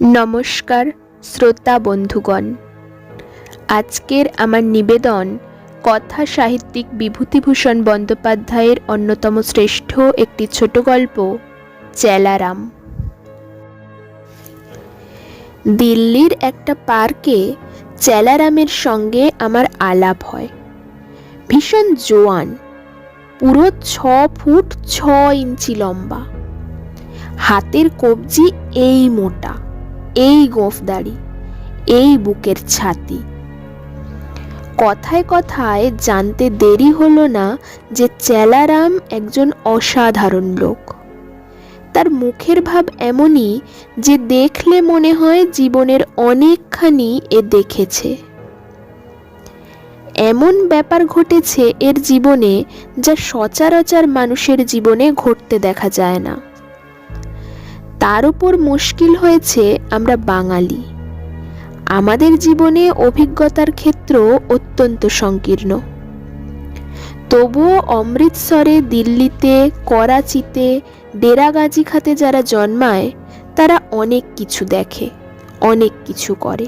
নমস্কার, শ্রোতা বন্ধুগণ। আজকের আমার নিবেদন কথা সাহিত্যিক বিভূতিভূষণ বন্দ্যোপাধ্যায়ের অন্যতম শ্রেষ্ঠ একটি ছোট গল্প, চেলারাম। দিল্লির একটা পার্কে চেলারামের সঙ্গে আমার আলাপ হয়। ভীষণ জোয়ান, পুরো ছ ফুট ছ ইঞ্চি লম্বা। হাতের কবজি এই মোটা। এই গোঁফদাড়ি এই বুকের ছাতি। কথায় কথায় জানতে দেরি হলো না যে চেলারাম একজন অসাধারণ লোক। তার মুখের ভাব এমনই যে দেখলে মনে হয় জীবনের অনেকখানি এ দেখেছে। এমন ব্যাপার ঘটেছে এর জীবনে যা সচরাচর মানুষের জীবনে ঘটতে দেখা যায় না। তার উপর মুশকিল হয়েছে আমরা বাঙালি। আমাদের জীবনে অভিজ্ঞতার ক্ষেত্র অত্যন্ত সংকীর্ণ। তবুও অমৃতসরে, দিল্লিতে, করাচিতে, ডেরাগাজি খাতে যারা জন্মায়, তারা অনেক কিছু দেখে, অনেক কিছু করে।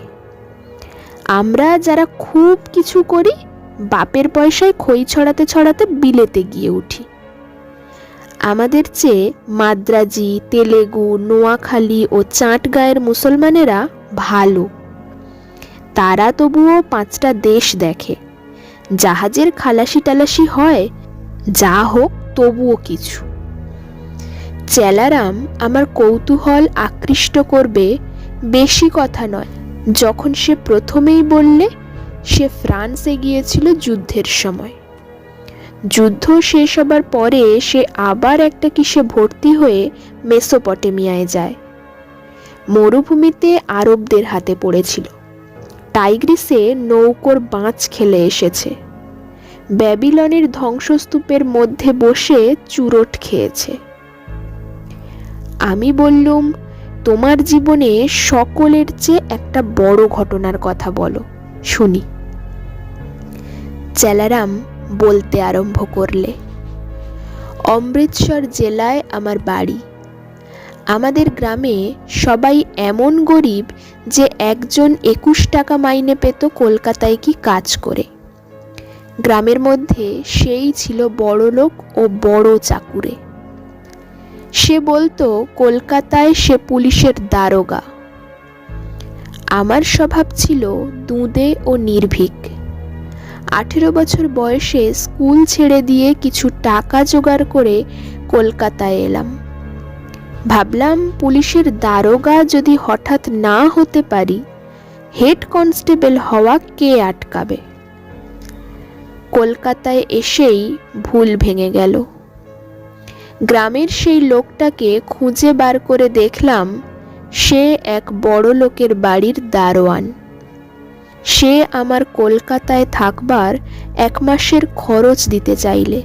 আমরা যারা খুব কিছু করি, বাপের পয়সায় খই ছড়াতে ছড়াতে বিলেতে গিয়ে উঠি। আমাদের চেয়ে মাদ্রাজি, তেলেগু, নোয়াখালী ও চাটগাঁয়ের মুসলমানেরা ভালো। তারা তবুও পাঁচটা দেশ দেখে। জাহাজের খালাসি টালাসি হয়, যা হোক তবুও কিছু। চেলারাম আমার কৌতূহল আকৃষ্ট করবে বেশি কথা নয়। যখন সে প্রথমেই বললে, সে ফ্রান্সে গিয়েছিল যুদ্ধের সময়। যুদ্ধ শেষ হবার পরে সে আবার একটা কিসে ভর্তি হয়ে মেসোপটেমিয়ায় যায়। মরুভূমিতে আরবদের হাতে পড়েছিল। টাইগ্রিসে নৌকোর বাঁচ খেলে এসেছে। ব্যাবিলনের ধ্বংসস্তূপের মধ্যে বসে চুরট খেয়েছে। আমি বললুম, তোমার জীবনে সকলের চেয়ে একটা বড় ঘটনার কথা বলো। শুনি। চেলারাম বলতে আরম্ভ করলে, অমৃতসর জেলায় আমার বাড়ি। আমাদের গ্রামে সবাই এমন গরিব যে একজন একুশ টাকা মাইনে পেত কলকাতায় কি কাজ করে। গ্রামের মধ্যে সেই ছিল বড় লোক ও বড় চাকুরে। সে বলতো, কলকাতায় সে পুলিশের দারোগা। আমার স্বভাব ছিল দুঁদে ও নির্ভীক। আঠেরো বছর বয়সে স্কুল ছেড়ে দিয়ে কিছু টাকা জোগাড় করে কলকাতায় এলাম। ভাবলাম পুলিশের দারোগা যদি হঠাৎ না হতে পারি, হেড কনস্টেবল হওয়া কে আটকাবে? কলকাতায় এসেই ভুল ভেঙে গেল। গ্রামের সেই লোকটাকে খুঁজে বার করে দেখলাম, সে এক বড় লোকের বাড়ির দারোয়ান। সে আমার কলকাতায় থাকবার এক মাসের খরচ দিতে চাইলে।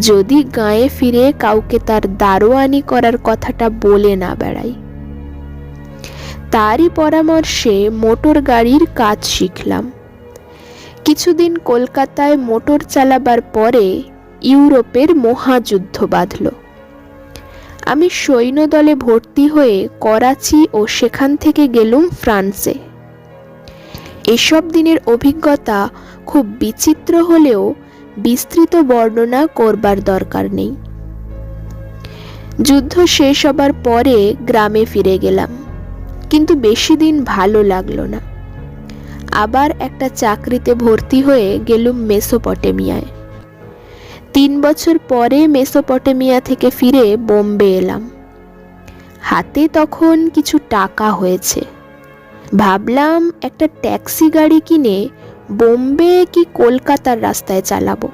যদি গায়ে ফিরে কাউকে তার দারোয়ানি করার কথাটা বলে না বেড়াই। তারই পরামর্শে মোটর গাড়ির কাজ শিখলাম। কিছুদিন কলকাতায় মোটর চালাবার পরে ইউরোপের মহাযুদ্ধ বাঁধল। আমি সৈন্যদলে ভর্তি হয়ে করাচি ও সেখান থেকে গেলুম ফ্রান্সে। এসব দিনের অভিজ্ঞতা খুব বিচিত্র হলেও বিস্তৃত বর্ণনা করবার দরকার নেই। যুদ্ধ শেষ হবার পরে গ্রামে ফিরে গেলাম, কিন্তু বেশি দিন ভালো লাগল না। আবার একটা চাকরিতে ভর্তি হয়ে গেলুম মেসোপটেমিয়ায়। তিন বছর পরে মেসোপটেমিয়া থেকে ফিরে বোম্বে এলাম। হাতে তখন কিছু টাকা হয়েছে। ভাবলাম একটা ট্যাক্সি গাড়ি কিনে বোম্বে কি কলকাতার রাস্তায় চালাবো।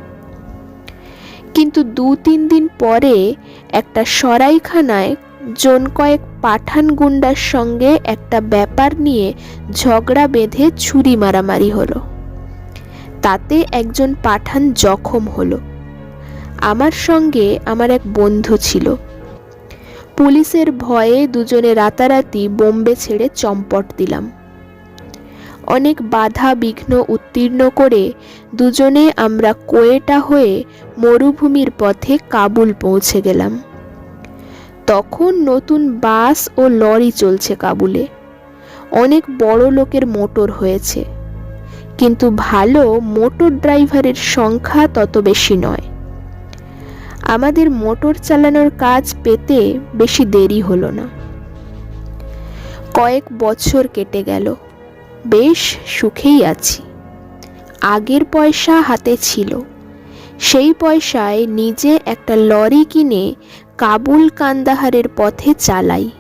কিন্তু দু তিন দিন পরে একটা সরাইখানায় জন কয়েক পাঠান গুন্ডার সঙ্গে একটা ব্যাপার নিয়ে ঝগড়া বেঁধে ছুরি মারামারি হলো। তাতে একজন পাঠান জখম হলো। আমার সঙ্গে আমার এক বন্ধু ছিল। পুলিশের ভয়ে দুজনে রাতারাতি বোম্বে ছেড়ে চম্পট দিলাম। অনেক বাধা, বিঘ্ন, উত্তীর্ণ করে দুজনে আমরা কোয়েটা হয়ে মরুভূমির পথে কাবুল পৌঁছে গেলাম। তখন নতুন বাস ও লরি চলছে কাবুলে। অনেক বড় লোকের মোটর হয়েছে। কিন্তু ভালো মোটর ড্রাইভারের সংখ্যা তত বেশি নয়। আমাদের মোটর চালানোর কাজ পেতে বেশি দেরি হলো না। কয়েক বছর কেটে গেল। বেশ সুখেই আছি। আগের পয়সা হাতে ছিল। সেই পয়সায় নিজে একটা লরি কিনে কাবুল কান্দাহারের পথে চালাই।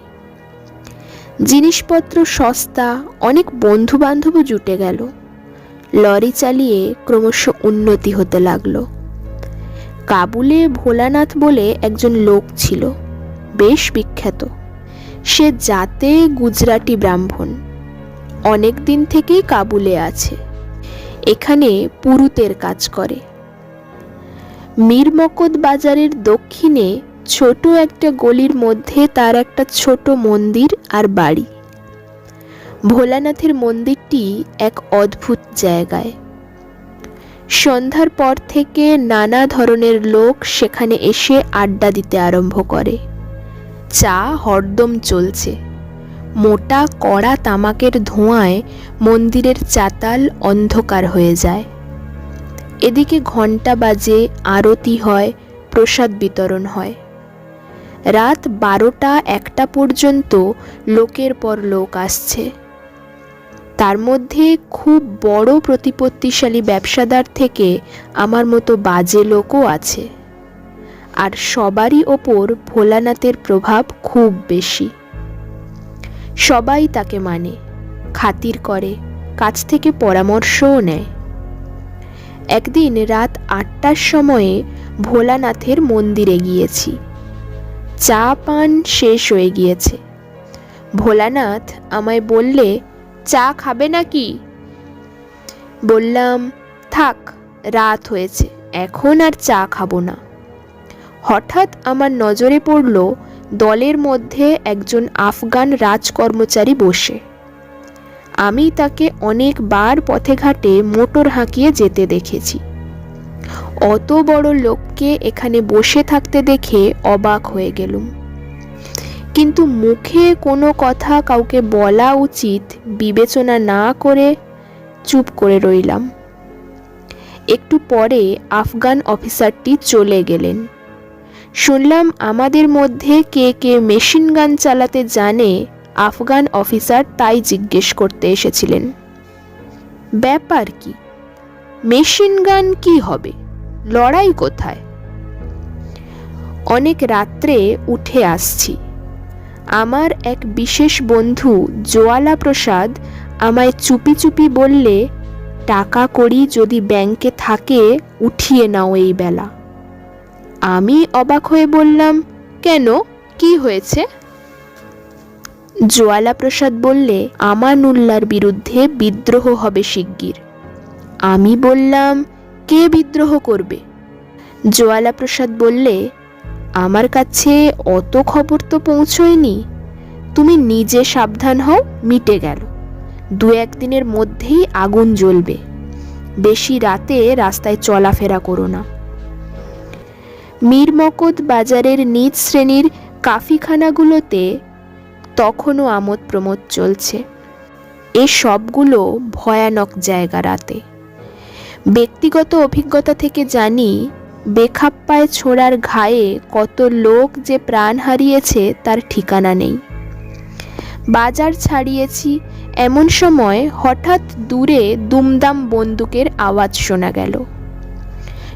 জিনিসপত্র সস্তা, অনেক বন্ধু বান্ধবও জুটে গেল। লরি চালিয়ে ক্রমশ উন্নতি হতে লাগল। কাবুলে ভোলানাথ বলে একজন লোক ছিল, বেশ বিখ্যাত। সে জাতে গুজরাটি ব্রাহ্মণ। অনেক দিন থেকেই কাবুলে আছে। এখানে পুরুতের কাজ করে। মীরমকদ বাজারের দক্ষিণে ছোট একটা গলির মধ্যে তার একটা ছোট মন্দির আর বাড়ি। ভোলানাথের মন্দিরটি এক অদ্ভুত জায়গায়। সন্ধ্যার পর থেকে নানা ধরনের লোক সেখানে এসে আড্ডা দিতে আরম্ভ করে। চা হরদম চলছে। মোটা কড়া তামাকের ধোঁয়ায় মন্দিরের চাতাল অন্ধকার হয়ে যায়। এদিকে ঘণ্টা বাজে, আরতি হয়, প্রসাদ বিতরণ হয়। রাত বারোটা একটা পর্যন্ত লোকের পর লোক আসছে। তার মধ্যে খুব বড় প্রতিপত্তিশালী ব্যবসাদার থেকে আমার মতো বাজে লোকও আছে। আর সবারই ওপর ভোলানাথের প্রভাব খুব বেশি। সবাই তাকে মানে খাতির করে, কাছ থেকে পরামর্শও নেয়। একদিন রাত আটটার সময়ে ভোলানাথের মন্দিরে গিয়েছি। চা পান শেষ হয়ে গিয়েছে। ভোলানাথ আমায় বললে চা খাবে নাকি? বললাম, থাক, রাত হয়েছে, এখন আর চা খাব না। হঠাৎ আমার নজরে পড়ল দলের মধ্যে একজন আফগান রাজকর্মচারী বসে। আমি তাকে অনেকবার পথে ঘাটে মোটর হাঁকিয়ে যেতে দেখেছি। অত বড় লোককে এখানে বসে থাকতে দেখে অবাক হয়ে গেলুম। কিন্তু মুখে কোনো কথা কাউকে বলা উচিত, বিবেচনা না করে চুপ করে রইলাম। একটু পরে আফগান অফিসারটি চলে গেলেন। শুনলাম আমাদের মধ্যে কে কে মেশিন গান চালাতে জানে, আফগান অফিসার তাই জিজ্ঞেস করতে এসেছিলেন। ব্যাপার কি? মেশিন গান কি হবে? লড়াই কোথায়? অনেক রাত্রে উঠে আসছি। আমার এক বিশেষ বন্ধু জোয়ালা প্রসাদ আমায় চুপি চুপি বললে, টাকা কড়ি যদি ব্যাংকে থাকে, উঠিয়ে নাও এই বেলা। আমি অবাক হয়ে বললাম, কেন? কি হয়েছে? জোয়ালা প্রসাদ বললে, আমানুল্লার বিরুদ্ধে বিদ্রোহ হবে শিগগির। আমি বললাম, কে বিদ্রোহ করবে? জোয়ালা প্রসাদ বললে আমার কাছে অত খবর তো পৌঁছয়নি। তুমি নিজে সাবধান হও, মিটে গেল। দু একদিনের মধ্যেই আগুন জ্বলবে। বেশি রাতে রাস্তায় চলাফেরা করো না। মীরমকদ বাজারের নিজ শ্রেণির কাফিখানাগুলোতে তখনও আমোদ প্রমোদ চলছে। এ সবগুলো ভয়ানক জায়গা রাতে। ব্যক্তিগত অভিজ্ঞতা থেকে জানি বেখাপ্পায় ছোড়ার ঘায়ে কত লোক যে প্রাণ হারিয়েছে তার ঠিকানা নেই। বাজার ছাড়িয়েছি এমন সময় হঠাৎ দূরে দুমদাম বন্দুকের আওয়াজ শোনা গেল।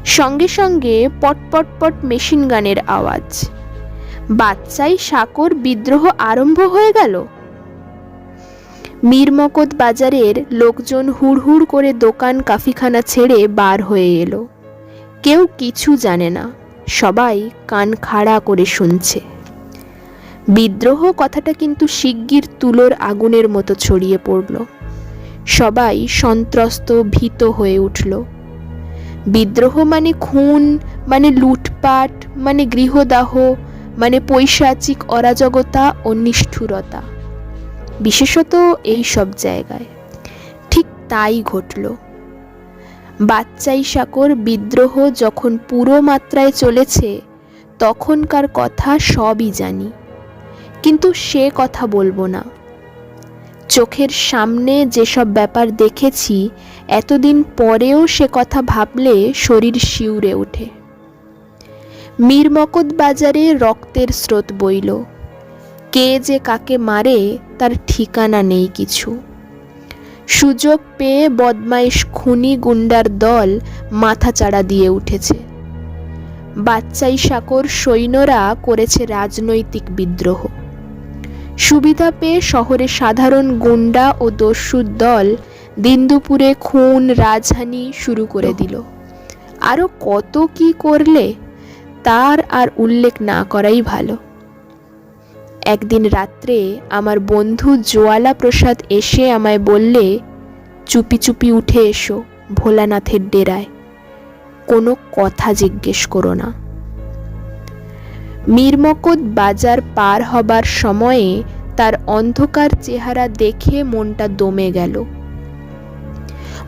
সঙ্গে সঙ্গে পটপট পট মেশিন গানের আওয়াজ। বাচ্চাই সাকর বিদ্রোহ আরম্ভ হয়ে গেল। মীরমকদ বাজারের লোকজন হুড়হুড় করে দোকান কাফিখানা ছেড়ে বার হয়ে এলো। কেউ কিছু জানে না। সবাই কান খাড়া করে শুনছে। বিদ্রোহ কথাটা কিন্তু শিগগির তুলোর আগুনের মতো ছড়িয়ে পড়ল। সবাই সন্ত্রস্ত ভীত হয়ে উঠল। বিদ্রোহ মানে খুন মানে লুটপাট মানে গৃহদাহ মানে পৈশাচিক অরাজকতা ও নিষ্ঠুরতা। বিশেষত এই সব জায়গায়। ঠিক তাই ঘটল। বাচ্চাই সাকর বিদ্রোহ যখন পুরো মাত্রায় চলেছে, তখনকার কথা সবই জানি। কিন্তু সে কথা বলব না। চোখের সামনে যেসব ব্যাপার দেখেছি, এতদিন পরেও সে কথা ভাবলে শরীর শিউরে ওঠে। মীরমকদ বাজারে রক্তের স্রোত বইল। কে যে কাকে মারে, তার ঠিকানা নেই কিছু। সুযোগ পেয়ে বদমাইশ খুনি গুন্ডার দল মাথাচাড়া দিয়ে উঠেছে। বাচ্চাই সাকর সৈন্যরা করেছে রাজনৈতিক বিদ্রোহ। সুবিধা পেয়ে শহরে সাধারণ গুন্ডা ও দস্যুর দল দিন দুপুরে খুন, রাজহানি শুরু করে দিল। আরও কত কি করলে, তার আর উল্লেখ না করাই ভালো। একদিন রাত্রে আমার বন্ধু জোয়ালা প্রসাদ এসে আমায় বললে, চুপি চুপি উঠে এসো ভোলানাথের ডেরায়। কোনো কথা জিজ্ঞেস করো না। মীরমকদ বাজার পার হবার সময়ে তার অন্ধকার চেহারা দেখে মনটা দমে গেল।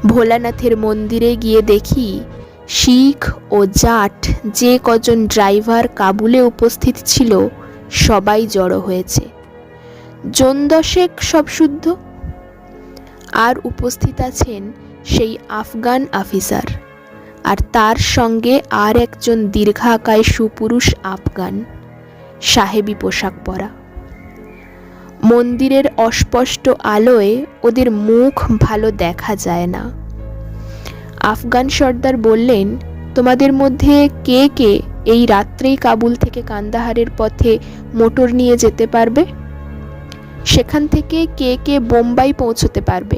ভোলানাথের মন্দিরে গিয়ে দেখি, শিখ ও জাট যে কজন ড্রাইভার কাবুলে উপস্থিত ছিল সবাই জড়ো হয়েছে। জন দশেক সব শুদ্ধ? আর উপস্থিত আছেন সেই আফগান আফিসার। আর তার সঙ্গে আর একজন দীর্ঘাকায় সুপুরুষ আফগান, সাহেবি পোশাক পরা। মন্দিরের অস্পষ্ট আলোয় ওদের মুখ ভালো দেখা যায় না। আফগান সর্দার বললেন তোমাদের মধ্যে কে কে এই রাত্রেই কাবুল থেকে কান্দাহারের পথে মোটর নিয়ে যেতে পারবে? সেখান থেকে কে কে বোম্বাই পৌঁছতে পারবে?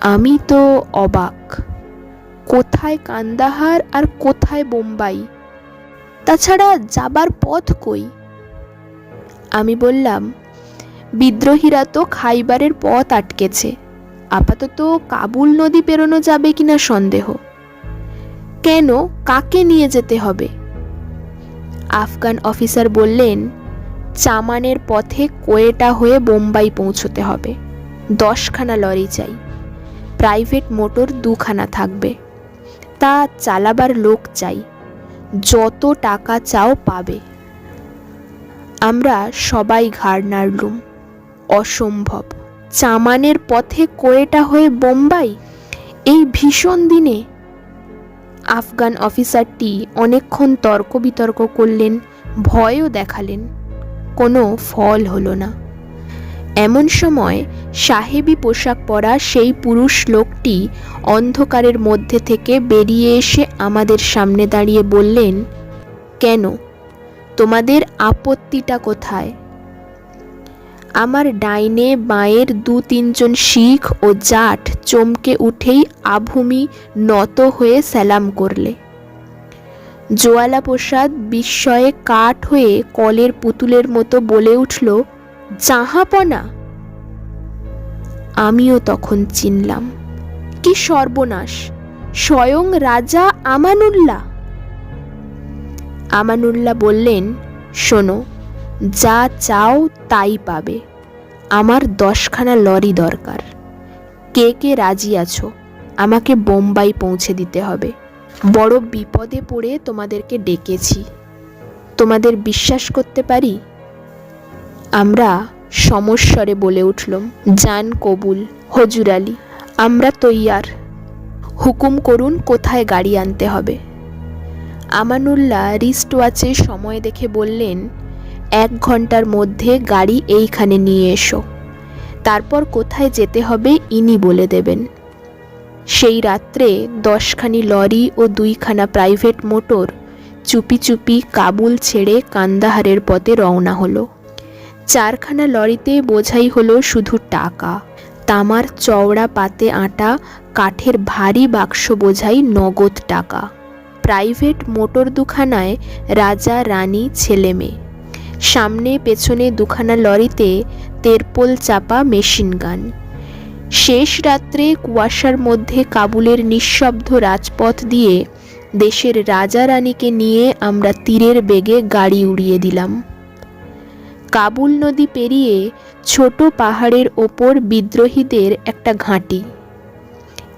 আমি তো অবাক। কোথায় কান্দাহার আর কোথায় বোম্বাই? তাছাড়া যাবার পথ কই? আমি বললাম, বিদ্রোহীরা তো খাইবারের পথ আটকেছে। আপাতত কাবুল নদী পেরোনো যাবে কিনা সন্দেহ। কেন কাকে নিয়ে যেতে হবে? আফগান অফিসার বললেন, চামানের পথে কোয়েটা হয়ে বোম্বাই পৌঁছতে হবে। দশখানা লরি চাই। প্রাইভেট মোটর দুখানা থাকবে। তা চালাবার লোক চাই। যত টাকা চাও পাবে। আমরা সবাই ঘাড় নাড়লুম অসম্ভব। চামানের পথে কোয়েটা হয়ে বোম্বাই? এই ভীষণ দিনে আফগান অফিসারটি অনেকক্ষণ তর্ক বিতর্ক করলেন, ভয়ও দেখালেন। কোনো ফল হলো না। এমন সময় সাহেবি পোশাক পরা সেই পুরুষ লোকটি অন্ধকারের মধ্যে থেকে বেরিয়ে এসে আমাদের সামনে দাঁড়িয়ে বললেন, কেন? তোমাদের আপত্তিটা কোথায়? আমার ডাইনে বাঁয়ের দু তিনজন শিখ ও জাট চমকে উঠেই আভূমি নত হয়ে সালাম করলে। জোয়ালা প্রসাদ বিস্ময়ে কাঠ হয়ে কলের পুতুলের মতো বলে উঠল, জাহাপনা! আমিও তখন চিনলাম, কি সর্বনাশ! স্বয়ং রাজা আমানুল্লাহ! আমানুল্লাহ বললেন, শোনো যা চাও তাই পাবে। আমার দশখানা লরি দরকার। কে কে রাজি আছো? আমাকে বোম্বাই পৌঁছে দিতে হবে। বড় বিপদে পড়ে তোমাদেরকে ডেকেছি। তোমাদের বিশ্বাস করতে পারি? আমরা সমস্বরে বলে উঠলাম, জান কবুল, হজুর আলী, আমরা তৈয়ার। হুকুম করুন কোথায় গাড়ি আনতে হবে। আমানুল্লাহ রিস্ট ওয়াচে সময় দেখে বললেন এক ঘণ্টার মধ্যে গাড়ি এইখানে নিয়ে এসো। তারপর কোথায় যেতে হবে ইনি বলে দেবেন। সেই রাত্রে দশখানি লরি ও দুইখানা প্রাইভেট মোটর চুপি চুপি কাবুল ছেড়ে কান্দাহারের পথে রওনা হলো। চারখানা লরিতে বোঝাই হলো শুধু টাকা। তামার চওড়া পাতে আটা, কাঠের ভারী বাক্স বোঝাই নগদ টাকা। প্রাইভেট মোটর দুখানায় রাজা, রানী, ছেলে, মেয়ে। সামনে পেছনে দুখানা লরিতে তেরপোল চাপা মেশিন গান। শেষ রাত্রে কুয়াশার মধ্যে কাবুলের নিঃশব্দ রাজপথ দিয়ে দেশের রাজা রানীকে নিয়ে আমরা তীরের বেগে গাড়ি উড়িয়ে দিলাম। কাবুল নদী পেরিয়ে ছোট পাহাড়ের ওপর বিদ্রোহীদের একটা ঘাঁটি।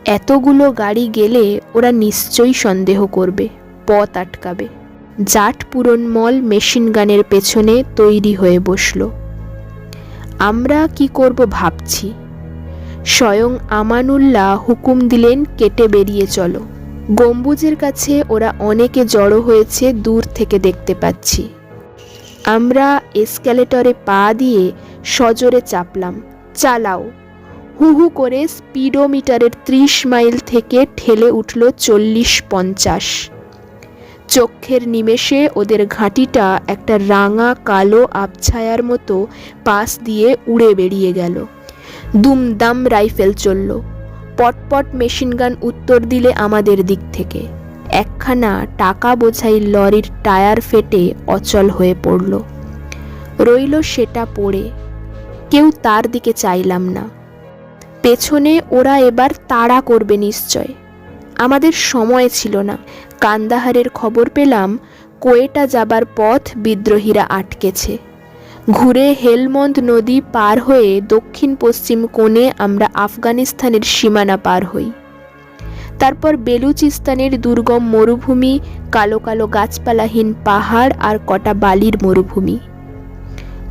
এতগুলো গাড়ি গেলে ওরা নিশ্চয়ই সন্দেহ করবে, পথ আটকাবে। জাট পূরণমল মেশিন গানের পেছনে তৈরি হয়ে বসল। আমরা কি করব ভাবছি। স্বয়ং আমানুল্লাহ হুকুম দিলেন কেটে বেরিয়ে চলো। গম্বুজের কাছে ওরা অনেকে জড়ো হয়েছে দূর থেকে দেখতে পাচ্ছি। আমরা এসক্যালেটরে পা দিয়ে সজোরে চাপলাম, চালাও। হু হু করে স্পিডোমিটারের ত্রিশ মাইল থেকে ঠেলে উঠল চল্লিশ পঞ্চাশ। চক্ষের নিমেষে ওদের ঘাঁটিটা একটা রাঙা কালো আবছায়ার মতো পাশ দিয়ে উড়ে বেরিয়ে গেল। দুমদাম রাইফেল চলল। পটপট মেশিনগান উত্তর দিলে আমাদের দিক থেকে। একখানা টাকা বোঝাই লরির টায়ার ফেটে অচল হয়ে পড়ল। রইল সেটা পড়ে। কেউ তার দিকে চাইলাম না। পেছনে ওরা এবার তাড়া করবে নিশ্চয়। আমাদের সময় ছিল না। কান্দাহারের খবর পেলাম, কোয়েটা যাবার পথ বিদ্রোহীরা আটকেছে। ঘুরে হেলমন্দ নদী পার হয়ে দক্ষিণ পশ্চিম কোণে আমরা আফগানিস্তানের সীমানা পার হই। তারপর বেলুচিস্তানের দুর্গম মরুভূমি, কালো কালো গাছপালাহীন পাহাড় আর কটা বালির মরুভূমি।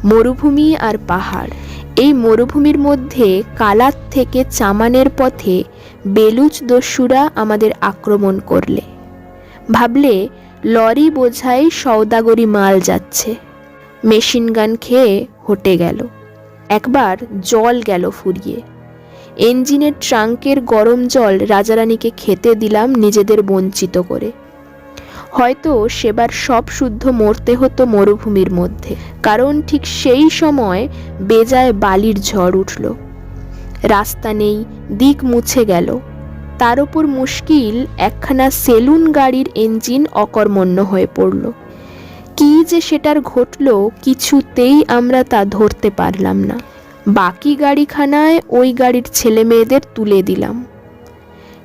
মরুভূমি আর পাহাড়। এই মরুভূমির মধ্যে কালাত থেকে চামানের পথে বেলুচ দস্যুরা আমাদের আক্রমণ করলে। ভাবলে লরি বোঝাই সওদাগরি মাল যাচ্ছে। মেশিন গান খেয়ে হটে গেল। একবার জল গেল ফুরিয়ে। ইঞ্জিনের ট্রাঙ্কের গরম জল রাজারানীকে খেতে দিলাম নিজেদের বঞ্চিত করে। হয়তো সেবার সব শুদ্ধ মরতে হতো মরুভূমির মধ্যে। কারণ ঠিক সেই সময় বেজায় বালির ঝড় উঠল। রাস্তা নেই, দিক মুছে গেল। তার ওপর মুশকিল একখানা সেলুন গাড়ির ইঞ্জিন অকর্মণ্য হয়ে পড়ল। কি যে সেটার ঘটল কিছুতেই আমরা তা ধরতে পারলাম না। বাকি গাড়িখানায় ওই গাড়ির ছেলে মেয়েদের তুলে দিলাম।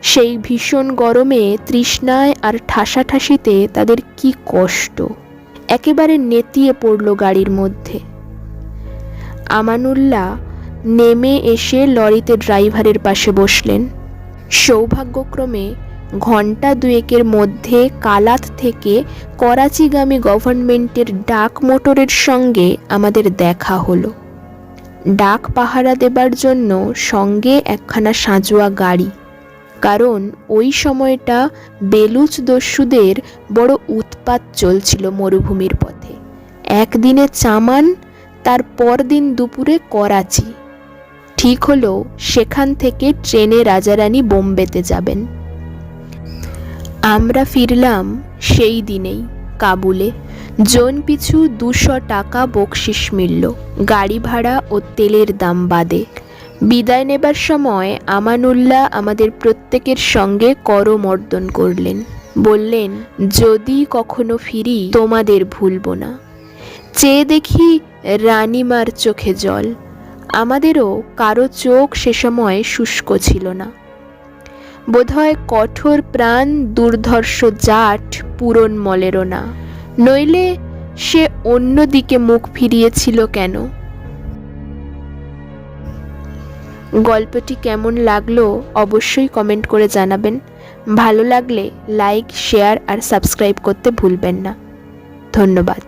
সেই ভীষণ গরমে তৃষ্ণায় আর ঠাসাঠাসিতে তাদের কি কষ্ট। একেবারে নেতিয়ে পড়ল গাড়ির মধ্যে। আমানুল্লাহ নেমে এসে লরিতে ড্রাইভারের পাশে বসলেন। সৌভাগ্যক্রমে ঘণ্টা দুয়েকের মধ্যে কালাত থেকে করাচিগামী গভর্নমেন্টের ডাক মোটরের সঙ্গে আমাদের দেখা হলো। ডাক পাহারা দেবার জন্য সঙ্গে একখানা সাঁজোয়া গাড়ি। কারণ ওই সময়টা বেলুচ দস্যুদের বড় উৎপাত চলছিল মরুভূমির পথে। একদিনে চামান, তার পরদিন দুপুরে করাচি। ঠিক হলো সেখান থেকে ট্রেনে রাজারানী বোম্বেতে যাবেন। আমরা ফিরলাম সেই দিনেই কাবুলে। জন পিছু দুশো টাকা বকশিস মিলল, গাড়ি ভাড়া ও তেলের দাম বাদে। বিদায় নেবার সময় আমানুল্লাহ আমাদের প্রত্যেকের সঙ্গে করমর্দন করলেন। বললেন, যদি কখনো ফিরি, তোমাদের ভুলব না। চেয়ে দেখি রানীমার চোখে জল। আমাদেরও কারও চোখ সে সময় শুষ্ক ছিল না। বোধহয় কঠোর প্রাণ, দুর্ধর্ষ জাট পূরণ মলেরও না। নইলে সে অন্য দিকে মুখ ফিরিয়েছিল কেন? গল্পটি কেমন লাগল অবশ্যই কমেন্ট করে জানাবেন। ভালো লাগলে লাইক, শেয়ার আর সাবস্ক্রাইব করতে ভুলবেন না। ধন্যবাদ।